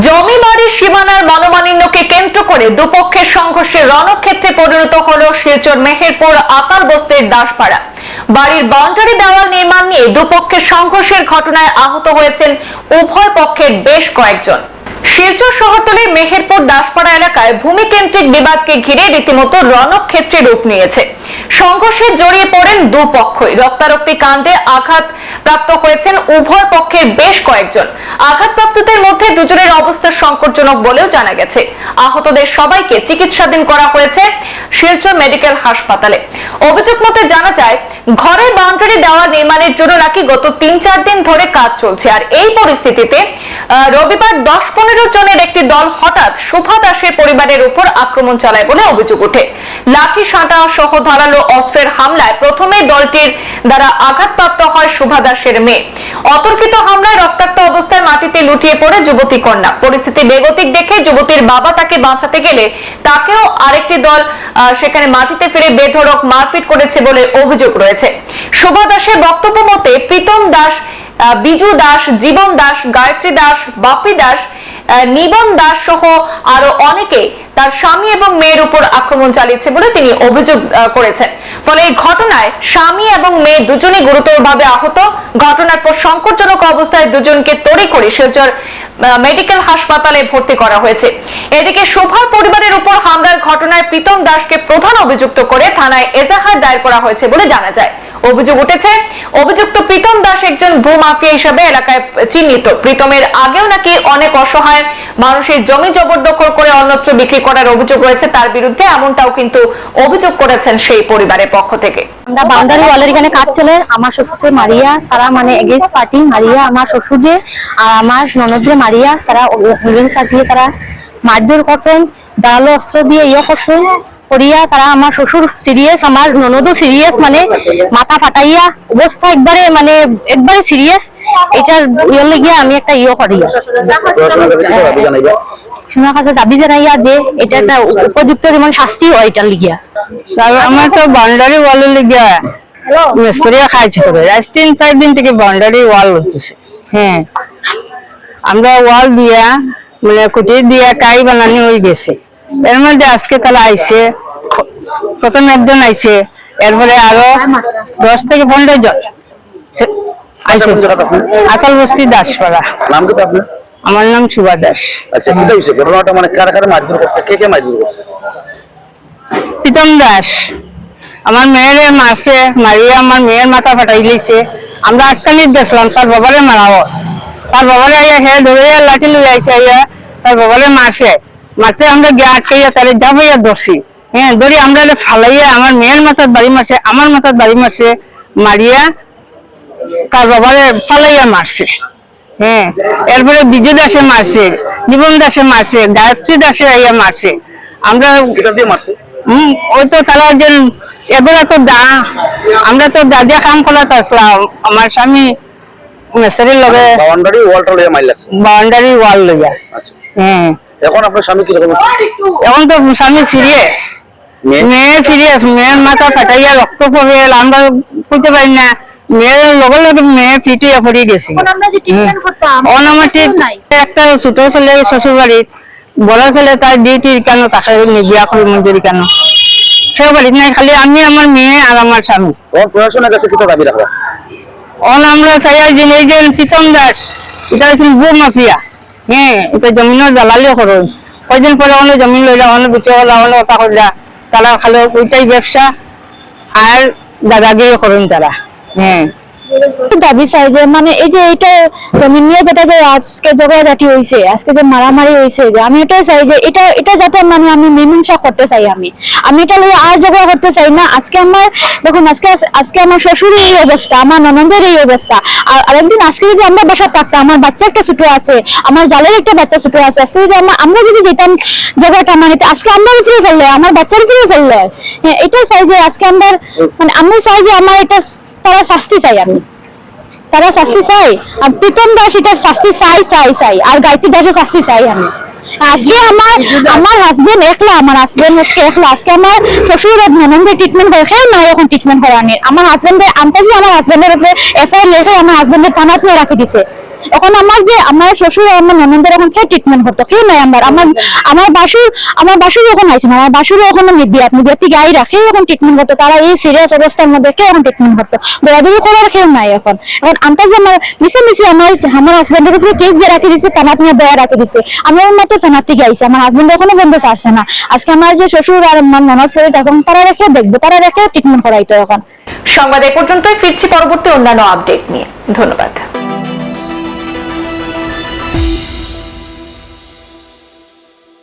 জমি বাড়ির সীমানার মনোমালিন্যকে কেন্দ্র করে দুপক্ষের সংঘর্ষে রণক্ষেত্রে পরিণত হল শিলচর মেহেরপুর আকার বস্তির দাসপাড়া। বাড়ির বাউন্ডারি দেওয়াল নির্মাণ নিয়ে দুপক্ষের সংঘর্ষের ঘটনায় আহত হয়েছেন উভয় পক্ষের বেশ কয়েকজন। শিলচর শহরতলির মেহেরপুর দাসপাড়া এলাকায় ভূমিকেন্দ্রিক বিবাদকে ঘিরে রীতিমতো রণক্ষেত্রে রূপ নিয়েছে। সংঘর্ষে জড়িয়ে পড়েন দুপক্ষই। রক্তারক্তি কাণ্ডে আঘাত প্রাপ্ত হয়েছেন উভয় পক্ষের বেশ কয়েকজন। আঘাতপ্রাপ্তদের মধ্যে দুজনের অবস্থা সংকটজনক বলেও জানা গেছে। আহতদের সবাইকে চিকিৎসাধীন করা হয়েছে শিলচর মেডিকেল হাসপাতালে। অভিযোগ মতে জানা যায়, ঘরের বাউন্ডারি দেওয়া নির্মাণের জন্য নাকি গত তিন চার দিন ধরে কাজ চলছে। আর এই পরিস্থিতিতে রবিবার দশ পনেরো জনের একটি দল হঠাৎ শোভা দাসের পরিবারের উপর আক্রমণ চালায় বলে অভিযোগ ওঠে। লাঠি, সাঁটা সহ ধারালো অস্ত্রের হামলায় প্রথমে দলটির দ্বারা আঘাতপ্রাপ্ত হয় শোভা দাসের মেয়ে। অতর্কিত হামলায় রক্তাক্ত অবস্থায় মাটিতে লুটিয়ে পড়ে যুবতী কন্যা। পরিস্থিতি বেগতিক দেখে যুবতীর বাবা তাকে বাঁচাতে গেলে তাকেও আরেকটি দল সেখানে মাটিতে ফেলে বেধড়ক মারপিট করেছে বলে অভিযোগ রয়েছে। শোভা দাসের বক্তব্য মতে, প্রীতম দাস বিজু দাস, জীবন দাস, গায়ত্রী দাস, বাপি দাস নিবন দাস সহ আরও অনেকে তার স্বামী এবং মেয়ের উপর আক্রমণ চালিয়েছে বলে তিনি অভিযোগ করেছেন। ফলে এই ঘটনায় স্বামী এবং মেয়ে দুজনই গুরুতরভাবে আহত। ঘটনার পর সংকটজনক অবস্থায় দুজনকে তড়ি করে শিলচর মেডিকেল হাসপাতালে ভর্তি করা হয়েছে। এদিকে শোভার পরিবারের উপর হামলার ঘটনায় প্রীতম দাসকে প্রধান অভিযুক্ত করে থানায় এজাহার দায়ের করা হয়েছে বলে জানা যায়। অভিযোগ উঠেছে অভিযুক্ত প্রীতম দাস একজন ভূ মাফিয়া হিসেবে এলাকায় চিহ্নিত প্রীতমের আগেও নাকি অনেক অসহায় মানুষের জমি জবরদখল করে অন্যত্র বিক্রি করার অভিযোগ রয়েছে তার বিরুদ্ধে এমনটাও কিন্তু অভিযোগ করেছেন সেই পরিবারের পক্ষ থেকে আমরা ওয়ালের এখানে কাজ চলে আমার শ্বশুরকে মারিয়া তারা মানে এগেন্স্ট পার্টি মারিয়া আমার শ্বশুরে আর আমার ননদরে মারিয়া তারা এগেন্স্ট পার্টি তারা মারধর করছেন দাঁড়াল অস্ত্র দিয়ে ইয়ে করছেন করিয়া তারা আমার শ্বশুর সিরিয়াস আমার ননদও সিরিয়াস মানে মাথা ফাটাইয়া অবস্থা একবারে মানে একবারে সিরিয়াস এটার ইয়ে লেগিয়া আমি একটা ইয়ে করি প্রশাসনের কাছে দাবি জানাইয়া যে এটা একটা উপযুক্ত যেমন শাস্তি হয় এটার লিগিয়া। আমার তো বাউন্ডারি ওয়াল লিগা মিস্ত্রিয়া খাইছে করে তিন, চার দিন থেকে বাউন্ডারি ওয়াল হচ্ছে হ্যাঁ। আমরা ওয়াল দিয়া মানে কুটি দিয়া কাই বানানি হয়ে গেছে। এর মধ্যে আজকে তারা আইছে প্রথম একজন আইছে এরপরে আরও দশ থেকে পনেরো জন। সে- আইছে কোন জায়গাটা আপনার? আকাল বস্তি দাসপাড়া। নাম কি আপনার? আমার নাম সুভা দাস। আচ্ছা কি হয়েছে ঘটনাটা মানে কারা কারা মারধর করছে? কে কে মারধর করছে? প্রীতম দাস। আমার মেয়েরে মারছে মারিয়ে আমার মেয়ের মাথা ফাটাই দিয়েছে। আমরা আটকানি দেখলাম তার বাবারে মারাও। তার বাবারে আইয়া হে ধরে লাঠি লই আইছে আইয়া তার বাবারে মারছে। মারতে আমরা গিয়ে আটকাইয়া তারে যাবাইয়া ধরছি। হ্যাঁ ধরি আমরা ফালাইয়া আমার মেয়ের মাথার বাড়ি মারছে আমার মাথার বাড়ি মারছে মারিয়া তার বাবারে ফালাইয়া মারছে। হ্যাঁ এরপরে বিজু দাসে মারছে জীবন দাসে মারছে গায়ত্রী দাসে আইয়া মারছে। আমরা দিয়ে হম ওই তো তারা যে এগুলা তো দা আমরা তো দাদিয়া কাম করা আসলাম আমার স্বামী মেসেরির লগে বাউন্ডারি ওয়াল লইয়া বাউন্ডারি ওয়াল লইয়া। আচ্ছা। হ্যাঁ এখন আপনার স্বামী কি রকম এখন তো স্বামী সিরিয়াস মেয়ে? সিরিয়াস মেয়ের মাথা ফাটাইয়া রক্ত পড়ে গেল আমরা বুঝতে পারি না। মেয়ের লগে লগে মেয়ে ফিটিয়া পড়ে গেছি। অনামাটিক একটা ছোট ছেলে শ্বশুর বাড়ি বড় ছেলে তার ডিউটির কেন তাকে বিয়া করে মঞ্জুরি কেন? সে বাড়িতে নাই খালি আমি আমার মেয়ে আর আমার স্বামী। প্রশাসনের কাছে কিটা দাবি রাখবা? অন আমরা চাই যে এই যে প্রীতম দাস এটা হচ্ছে বু মাফিয়া হ্যাঁ এটা জমিনের দালালিও খরচ কয়দিন পরে অনেক জমিন লইলা অনেক বিচে হলা অনেক কথা করলা তারা খালো ওইটাই ব্যবসা। আর দাদাগিরি করুন তারা হ্যাঁ। দাবি চাই যে মানে এই যে এটা জমিন নিয়ে যেটা যে আজকে ঝগড়াঝাটি হয়েছে আজকে যে মারামারি হয়েছে যে আমি এটাই চাই যে এটা এটা যাতে মানে আমি মীমাংসা করতে চাই আমি। আমি এটা লইয়া আর ঝগড়া করতে চাই না। আজকে আমার, দেখুন, আজকে আজকে আমার শ্বশুরের এই অবস্থা, আমার ননদের এই অবস্থা। আর আরেকদিন আজকে যদি আমরা বাসা থাকতাম, আমার বাচ্চা একটা ছোট আছে, আমার জালের একটা বাচ্চা ছোট আছে, আজকে যদি আমরা আমরা যদি যেতাম ঝগড়াটা মানে আজকে আমরা উপরে ফেললে, আমার বাচ্চার উপরে ফেললে। হ্যাঁ এটাই চাই যে আজকে আমরা মানে আমি চাই যে আমার এটা তারা শাস্তি চাই আমি। তারা শাস্তি চাই আর প্রীতম দাস এটার শাস্তি চাই চাই চাই। আর গায়ত্রী দাসের শাস্তি চাই আমি। আজকে আমার আমার হাজবেন্ড একলা, আমার হাজবেন্ড হচ্ছে একলা। আজকে আমার শ্বশুর আর ননদের ট্রিটমেন্ট করে সেই না এখন ট্রিটমেন্ট করার আমার হাজবেন্ডের আন্তাজি আমার হাজবেন্ডের উপরে এফআইআর লেখে আমার হাজবেন্ডের থানা নিয়ে রাখি দিছে এখন আমার যে আমার শ্বশুর আর আমার ননদের এখন কে ট্রিটমেন্ট করতো কেউ নাই আমার। আমার আমার বাসুর আমার বাসুর এখন আইছে না, আমার বাসুর এখন নিবিয়াত নিবিয়াত থেকে আই রাখে এখন ট্রিটমেন্ট করতো তারা এই সিরিয়াস অবস্থার মধ্যে কে এখন ট্রিটমেন্ট করতো দৌড়াদৌড়ি করার কেউ নাই এখন। এখন আমটা যে আমার মিশে মিশে আমার আমার হাজবেন্ডের উপরে কেক দিয়ে রাখি দিছে থানাত নিয়ে দেয়া রাখি দিচ্ছে আমি ওর মতো থানার থেকে আইছে? আমার হাজবেন্ড এখনও বন্ধ ছাড়ছে না। আজকে আমার যে শ্বশুর আর আমার ননদ ফেরত এখন তারা রেখে দেখব, তারা রেখে ট্রিটমেন্ট করাইতো এখন। সংবাদ এ পর্যন্তই, ফিরছি পরবর্তী অন্যান্য আপডেট নিয়ে। ধন্যবাদ।